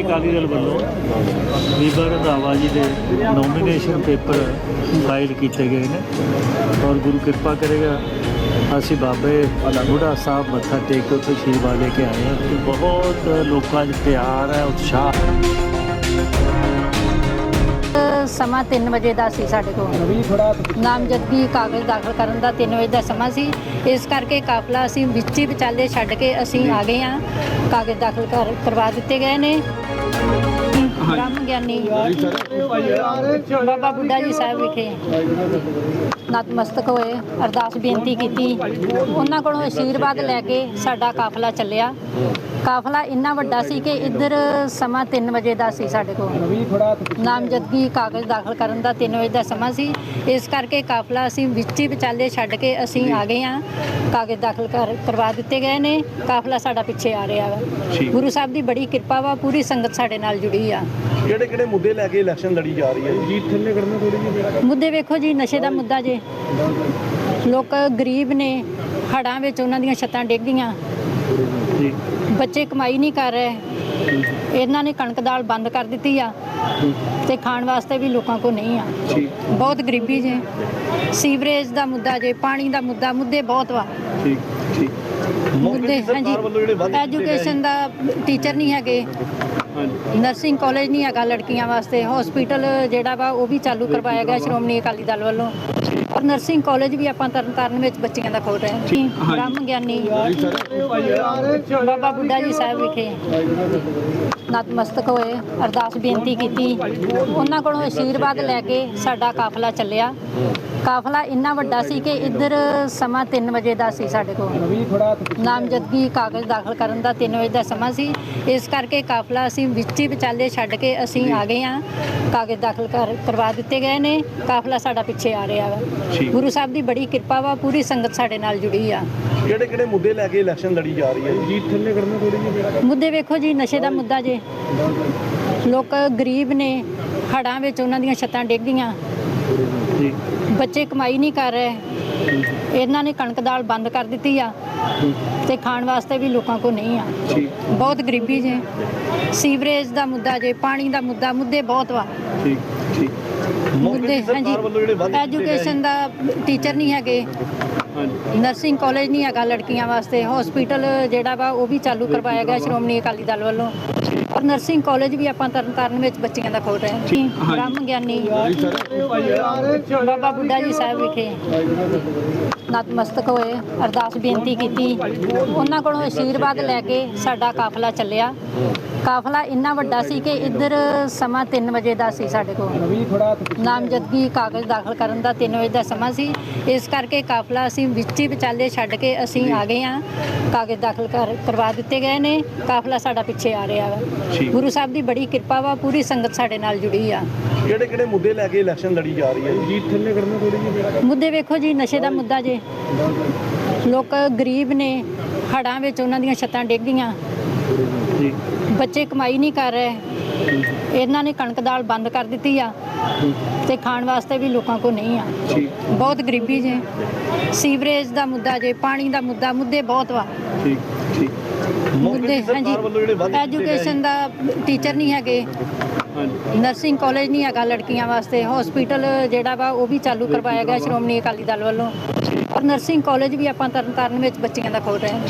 ਅਕਾਲੀ ਦਲ ਵੱਲੋਂ ਬੀਬਾ ਰੰਧਾਵਾ ਜੀ ਦੇ ਨੋਮੀਨੇਸ਼ਨ ਪੇਪਰ ਫਾਈਲ ਕੀਤੇ ਗਏ ਨੇ ਔਰ ਗੁਰੂ ਕਿਰਪਾ ਕਰੇਗਾ, ਅਸੀਂ ਬਾਬੇ ਬੁੱਢਾ ਸਾਹਿਬ ਮੱਥਾ ਟੇਕ ਕੇ ਉੱਥੇ ਆਸ਼ੀਰਵਾਦ ਲੈ ਕੇ ਆਏ ਹਾਂ। ਕਿ ਬਹੁਤ ਲੋਕਾਂ 'ਚ ਪਿਆਰ ਹੈ, ਉਤਸ਼ਾਹ ਸਮਾਂ 3 ਵਜੇ ਦਾ ਸੀ ਸਾਡੇ ਕੋਲ। ਨਾਮਜ਼ਦਗੀ ਕਾਗਜ਼ ਦਾਖਲ ਕਰਨ ਦਾ 3 ਵਜੇ ਦਾ ਸਮਾਂ ਸੀ। ਇਸ ਕਰਕੇ ਕਾਫਲਾ ਅਸੀਂ ਵਿੱਚ ਹੀ ਵਿਚਾਲੇ ਛੱਡ ਕੇ ਅਸੀਂ ਆ ਗਏ ਹਾਂ। ਕਾਗਜ਼ ਦਾਖਲ ਕਰ, ਕਰਵਾ ਦਿੱਤੇ ਗਏ ਨੇ। ਬ੍ਰਹਮ ਗਿਆਨੀ। ਬਾਬਾ ਬੁੱਢਾ ਜੀ ਸਾਹਿਬ ਵਿਖੇ ਨਤਮਸਤਕ ਹੋਏ, ਅਰਦਾਸ ਬੇਨਤੀ ਕੀਤੀ। ਉਹਨਾਂ ਕੋਲੋਂ ਆਸ਼ੀਰਵਾਦ ਲੈ ਕੇ ਸਾਡਾ ਕਾਫਲਾ ਚੱਲਿਆ। ਕਾਫਲਾ ਇੰਨਾ ਵੱਡਾ ਸੀ ਕਿ ਇੱਧਰ ਸਮਾਂ 3 ਵਜੇ ਦਾ ਸੀ ਸਾਡੇ ਕੋਲ। ਨਾਮਜ਼ਦਗੀ ਕਾਗਜ਼ ਦਾਖਲ ਕਰਨ ਦਾ 3 ਵਜੇ ਦਾ ਸਮਾਂ ਸੀ। ਇਸ ਕਰਕੇ ਕਾਫਲਾ ਅਸੀਂ ਵਿੱਚ ਹੀ ਵਿਚਾਲੇ ਛੱਡ ਕੇ ਅਸੀਂ ਆ ਗਏ ਹਾਂ। ਕਾਗਜ਼ ਦਾਖਲ ਕਰ ਕਰਵਾ ਦਿੱਤੇ ਗਏ ਨੇ। ਕਾਫਲਾ ਸਾਡਾ ਪਿੱਛੇ ਆ ਰਿਹਾ ਵਾ। ਗੁਰੂ ਸਾਹਿਬ ਦੀ ਬੜੀ ਕਿਰਪਾ ਵਾ ਪੂਰੀ ਸੰਗਤ ਸਾਡੇ ਨਾਲ ਜੁੜੀ ਆ। ਕਿਹੜੇ ਕਿਹੜੇ ਮੁੱਦੇ ਲੈ ਕੇ ਇਲੈਕਸ਼ਨ ਲੜੀ ਜਾ ਰਹੀ ਹੈ? ਜੀ ਥੱਲੇ ਕਰਨਾ ਥੋੜੀ ਜਿਹੀ ਮੁੱਦੇ ਵੇਖੋ ਜੀ ਨਸ਼ੇ ਦਾ ਮੁੱਦਾ ਜੇ। ਲੋਕ ਗਰੀਬ ਨੇ ਹੜਾਂ ਵਿੱਚ ਉਹਨਾਂ ਦੀਆਂ ਛੱਤਾਂ ਡਿੱਗ ਗਈਆਂ। ਜੀ ਬੱਚੇ ਕਮਾਈ ਨਹੀਂ ਕਰ ਰਹੇ। ਇਹਨਾਂ ਨੇ ਕਣਕ ਦਾਲ ਬੰਦ ਕਰ ਦਿੱਤੀ ਆ। ਤੇ ਖਾਣ ਵਾਸਤੇ ਵੀ ਲੋਕਾਂ ਕੋਲ ਨਹੀਂ ਆ। ਬਹੁਤ ਗਰੀਬੀ ਜੇ। ਸੀਵਰੇਜ ਦਾ ਮੁੱਦਾ ਜੇ ਪਾਣੀ ਦਾ ਮੁੱਦਾ ਮੁੱਦੇ ਬਹੁਤ ਵਾ। ਠੀਕ ਠੀਕ। ਮੌਕੇ ਮੁੱਦੇ ਗਏ। ਐਜੂਕੇਸ਼ਨ ਦਾ ਟੀਚਰ ਨਹੀਂ ਹੈਗੇ। ਹਾਂਜੀ। ਨਰਸਿੰਗ ਕਾਲਜ ਨਹੀਂ ਹੈਗਾ ਲੜਕੀਆਂ ਵਾਸਤੇ। ਹਸਪੀਟਲ ਜਿਹੜਾ ਵਾ ਉਹ ਵੀ ਚਾਲੂ ਕਰਵਾਇਆ ਗਿਆ ਸ਼੍ਰੋਮਣੀ ਅਕਾਲੀ ਦਲ ਵੱਲੋਂ। ਔਰ ਨਰਸਿੰਗ ਕਾਲਜ ਵੀ ਆਪਾਂ ਤਰਨਤਾਰਨ ਵਿੱਚ ਬੱਚਿਆਂ ਦਾ ਖੋਲ ਰਹੇ ਹਾਂ। ਬ੍ਰਹਮ ਗਿਆਨੀ ਬਾਬਾ ਬੁੱਢਾ ਜੀ ਸਾਹਿਬ ਵਿਖੇ। ਨਤਮਸਤਕ ਹੋਏ ਅਰਦਾਸ ਬੇਨਤੀ ਕੀਤੀ। ਉਹਨਾਂ ਕੋਲੋਂ ਆਸ਼ੀਰਵਾਦ ਲੈ ਕੇ ਸਾਡਾ ਕਾਫਲਾ ਚੱਲਿਆ। ਕਾਫਲਾ ਇੰਨਾ ਵੱਡਾ ਸੀ ਕਿ ਇੱਧਰ ਸਮਾਂ 3 ਵਜੇ ਦਾ ਸੀ ਸਾਡੇ ਕੋਲ। ਨਾਮਜ਼ਦਗੀ ਕਾਗਜ਼ ਦਾਖਲ ਕਰਨ ਦਾ 3 ਵਜੇ ਦਾ ਸਮਾਂ ਸੀ। ਇਸ ਕਰਕੇ ਕਾਫਲਾ ਅਸੀਂ ਵਿੱਚ ਹੀ ਵਿਚਾਲੇ ਛੱਡ ਕੇ ਅਸੀਂ ਆ ਗਏ ਹਾਂ। ਕਾਗਜ਼ ਦਾਖਲ ਕਰ ਕਰਵਾ ਦਿੱਤੇ ਗਏ ਨੇ। ਕਾਫਲਾ ਸਾਡਾ ਪਿੱਛੇ ਆ ਰਿਹਾ ਠੀਕ। ਗੁਰੂ ਸਾਹਿਬ ਦੀ ਬੜੀ ਕਿਰਪਾ ਵਾ ਪੂਰੀ ਸੰਗਤ ਸਾਡੇ ਨਾਲ ਜੁੜੀ ਆ। ਕਿਹੜੇ ਕਿਹੜੇ ਮੁੱਦੇ ਲੈ ਕੇ ਇਲੈਕਸ਼ਨ ਲੜੀ ਜਾ ਰਹੀ ਹੈ ਜੀ? ਥੱਲੇ ਕਰਨਾ ਥੋੜੀ ਜਿਹੀ ਮੁੱਦੇ ਵੇਖੋ ਜੀ ਨਸ਼ੇ ਦਾ ਮੁੱਦਾ ਜੇ। ਲੋਕ ਗਰੀਬ ਨੇ ਹੜਾਂ ਵਿੱਚ ਉਹਨਾਂ ਦੀਆਂ ਛੱਤਾਂ ਡਿੱਗ ਗਈਆਂ। ਜੀ ਬੱਚੇ ਕਮਾਈ ਨਹੀਂ ਕਰ ਰਹੇ। ਇਹਨਾਂ ਨੇ ਕਣਕ ਦਾਲ ਬੰਦ ਕਰ ਦਿੱਤੀ ਆ। ਤੇ ਖਾਣ ਵਾਸਤੇ ਵੀ ਲੋਕਾਂ ਕੋਲ ਨਹੀਂ ਆ। ਠੀਕ। ਬਹੁਤ ਗਰੀਬੀ ਜੇ। ਸੀਵਰੇਜ ਦਾ ਮੁੱਦਾ ਜੇ ਪਾਣੀ ਦਾ ਮੁੱਦਾ ਮੁੱਦੇ ਬਹੁਤ ਵਾ। ਠੀਕ ਠੀਕ। ਮੁੱਦੇ ਗਏ ਐਜੂਕੇਸ਼ਨ ਦਾ ਟੀਚਰ ਨਹੀਂ ਹੈਗੇ। ਹਾਂਜੀ। ਨਰਸਿੰਗ ਕਾਲਜ ਨਹੀਂ ਹੈਗਾ ਲੜਕੀਆਂ ਵਾਸਤੇ। ਹਸਪੀਟਲ ਜਿਹੜਾ ਵਾ ਉਹ ਵੀ ਚਾਲੂ ਕਰਵਾਇਆ ਗਿਆ ਸ਼੍ਰੋਮਣੀ ਅਕਾਲੀ ਦਲ ਵੱਲੋਂ। ਔਰ ਨਰਸਿੰਗ ਕਾਲਜ ਵੀ ਆਪਾਂ ਤਰਨਤਾਰਨ ਵਿੱਚ ਬੱਚਿਆਂ ਦਾ ਖੋਲ ਰਹੇ ਹਾਂ। ਬ੍ਰਹਮ ਗਿਆਨੀ ਬਾਬਾ ਬੁੱਢਾ ਜੀ ਸਾਹਿਬ ਵਿਖੇ। ਨਤਮਸਤਕ ਹੋਏ ਅਰਦਾਸ ਬੇਨਤੀ ਕੀਤੀ। ਉਹਨਾਂ ਕੋਲੋਂ ਆਸ਼ੀਰਵਾਦ ਲੈ ਕੇ ਸਾਡਾ ਕਾਫਲਾ ਚੱਲਿਆ। ਕਾਫਲਾ ਇੰਨਾ ਵੱਡਾ ਸੀ ਕਿ ਇੱਧਰ ਸਮਾਂ 3 ਵਜੇ ਦਾ ਸੀ ਸਾਡੇ ਕੋਲ। ਨਾਮਜ਼ਦਗੀ ਕਾਗਜ਼ ਦਾਖਲ ਕਰਨ ਦਾ 3 ਵਜੇ ਦਾ ਸਮਾਂ ਸੀ। ਇਸ ਕਰਕੇ ਕਾਫਲਾ ਅਸੀਂ ਵਿੱਚ ਹੀ ਵਿਚਾਲੇ ਛੱਡ ਕੇ ਅਸੀਂ ਆ ਗਏ ਹਾਂ। ਕਾਗਜ਼ ਦਾਖਲ ਕਰ ਕਰਵਾ ਦਿੱਤੇ ਗਏ ਨੇ। ਕਾਫਲਾ ਸਾਡਾ ਪਿੱਛੇ ਆ ਰਿਹਾ ਵਾ। ਗੁਰੂ ਸਾਹਿਬ ਦੀ ਬੜੀ ਕਿਰਪਾ ਵਾ ਪੂਰੀ ਸੰਗਤ ਸਾਡੇ ਨਾਲ ਜੁੜੀ ਆ। ਕਿਹੜੇ ਕਿਹੜੇ ਮੁੱਦੇ ਲੈ ਕੇ ਇਲੈਕਸ਼ਨ ਲੜੀ ਜਾ ਰਹੀ ਹੈ? ਜੀ ਥੱਲੇ ਕਰਨਾ ਥੋੜੀ ਜਿਹੀ ਮੁੱਦੇ ਵੇਖੋ ਜੀ ਨਸ਼ੇ ਦਾ ਮੁੱਦਾ ਜੇ। ਲੋਕ ਗਰੀਬ ਨੇ ਹੜਾਂ ਵਿੱਚ ਉਹਨਾਂ ਦੀਆਂ ਛੱਤਾਂ ਡਿੱਗ ਗਈਆਂ। ਜੀ ਬੱਚੇ ਕਮਾਈ ਨਹੀਂ ਕਰ ਰਹੇ। ਇਹਨਾਂ ਨੇ ਕਣਕ ਦਾਲ ਬੰਦ ਕਰ ਦਿੱਤੀ ਆ ਤੇ ਖਾਣ ਵਾਸਤੇ ਵੀ ਲੋਕਾਂ ਕੋਲ ਨਹੀਂ ਆ। ਠੀਕ। ਬਹੁਤ ਗਰੀਬੀ ਜੇ। ਸੀਵਰੇਜ ਦਾ ਮੁੱਦਾ ਜੇ ਪਾਣੀ ਦਾ ਮੁੱਦਾ ਮੁੱਦੇ ਬਹੁਤ ਵਾ। ਠੀਕ ਠੀਕ। ਮੌਕੇ ਮੁੱਦੇ ਗਏ। ਐਜੂਕੇਸ਼ਨ ਦਾ ਟੀਚਰ ਨਹੀਂ ਹੈਗੇ। ਹਾਂਜੀ। ਨਰਸਿੰਗ ਕਾਲਜ ਨਹੀਂ ਹੈਗਾ ਲੜਕੀਆਂ ਵਾਸਤੇ। ਹਸਪੀਟਲ ਜਿਹੜਾ ਵਾ ਉਹ ਵੀ ਚਾਲੂ ਕਰਵਾਇਆ ਗਿਆ ਸ਼੍ਰੋਮਣੀ ਅਕਾਲੀ ਦਲ ਵੱਲੋਂ। ਔਰ ਨਰਸਿੰਗ ਕਾਲਜ ਵੀ ਆਪਾਂ ਤਰਨਤਾਰਨ ਵਿੱਚ ਬੱਚਿਆਂ ਦਾ ਖੋਲ ਰਹੇ ਹਾਂ।